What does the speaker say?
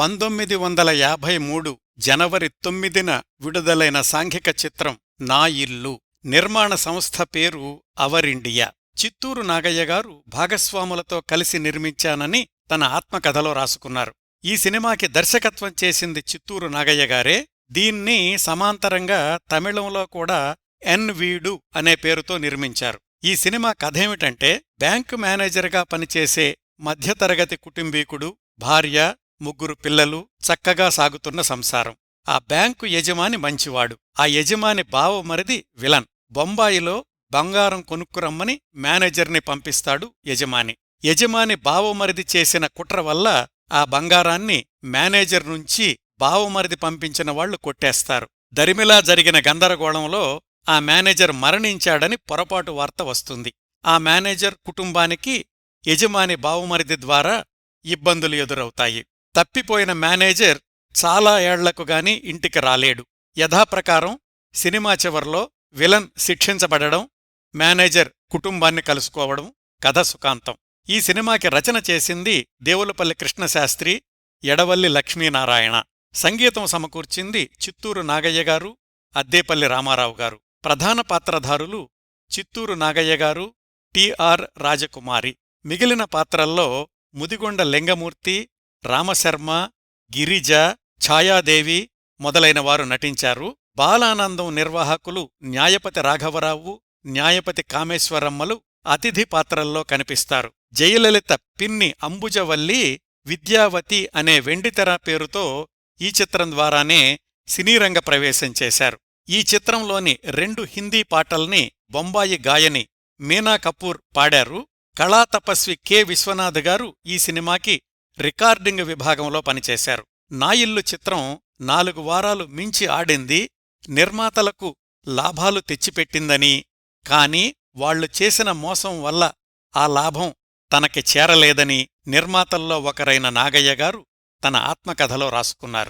పంతొమ్మిది వందల యాభై మూడు జనవరి తొమ్మిదిన విడుదలైన సాంఘిక చిత్రం నా ఇల్లు నిర్మాణ సంస్థ పేరు అవరిండియా చిత్తూరు నాగయ్య గారు భాగస్వాములతో కలిసి నిర్మించానని తన ఆత్మకథలో రాసుకున్నారు. ఈ సినిమాకి దర్శకత్వం చేసింది చిత్తూరు నాగయ్య గారే. దీన్ని సమాంతరంగా తమిళంలో కూడా ఎన్ వీడు అనే పేరుతో నిర్మించారు. ఈ సినిమా కథేమిటంటే బ్యాంకు మేనేజర్గా పనిచేసే మధ్యతరగతి కుటుంబీకుడు భార్య ముగ్గురు పిల్లలు చక్కగా సాగుతున్న సంసారం. ఆ బ్యాంకు యజమాని మంచివాడు. ఆ యజమాని బావమరిది విలన్. బొంబాయిలో బంగారం కొనుక్కురమ్మని మేనేజర్ని పంపిస్తాడు యజమాని. యజమాని బావమరిది చేసిన కుట్ర వల్ల ఆ బంగారాన్ని మేనేజర్ నుంచి బావమరిది పంపించిన వాళ్ళు కొట్టేస్తారు. దరిమిలా జరిగిన గందరగోళంలో ఆ మేనేజర్ మరణించాడని పొరపాటు వార్త వస్తుంది. ఆ మేనేజర్ కుటుంబానికి యజమాని బావుమరిది ద్వారా ఇబ్బందులు ఎదురవుతాయి. తప్పిపోయిన మేనేజర్ చాలా ఏళ్ళకు గాని ఇంటికి రాలేడు. యథాప్రకారం సినిమా చివర్లో విలన్ శిక్షించబడడం మేనేజర్ కుటుంబాన్ని కలుసుకోవడం కథ సుఖాంతం. ఈ సినిమాకి రచన చేసింది దేవులపల్లి కృష్ణశాస్త్రి ఎడవల్లి లక్ష్మీనారాయణ. సంగీతం సమకూర్చింది చిత్తూరు నాగయ్య గారు అద్దేపల్లి రామారావు గారు. ప్రధాన పాత్రధారులు చిత్తూరు నాగయ్య గారు టిఆర్ రాజకుమారి. మిగిలిన పాత్రల్లో ముదిగొండ లింగమూర్తి రామశర్మ గిరిజ ఛాయాదేవి మొదలైన వారు నటించారు. బాలానందం నిర్వాహకులు న్యాయపతి రాఘవరావు న్యాయపతి కామేశ్వరమ్మలు అతిథి పాత్రల్లో కనిపిస్తారు. జయలలిత పిన్ని అంబుజవల్లి విద్యావతి అనే వెండితెర పేరుతో ఈ చిత్రం ద్వారానే సినీరంగ ప్రవేశం చేశారు. ఈ చిత్రంలోని రెండు హిందీ పాటల్ని బొంబాయి గాయని మీనా కపూర్ పాడారు. కళాతపస్వి కె విశ్వనాథ్ గారు ఈ సినిమాకి రికార్డింగ్ విభాగంలో పనిచేశారు. నా ఇల్లు చిత్రం నాలుగు వారాలు మించి ఆడింది నిర్మాతలకు లాభాలు తెచ్చిపెట్టిందని. కాని వాళ్ళు చేసిన మోసం వల్ల ఆ లాభం తనకి చేరలేదని నిర్మాతల్లో ఒకరైన నాగయ్య గారు తన ఆత్మకథలో రాసుకున్నారు.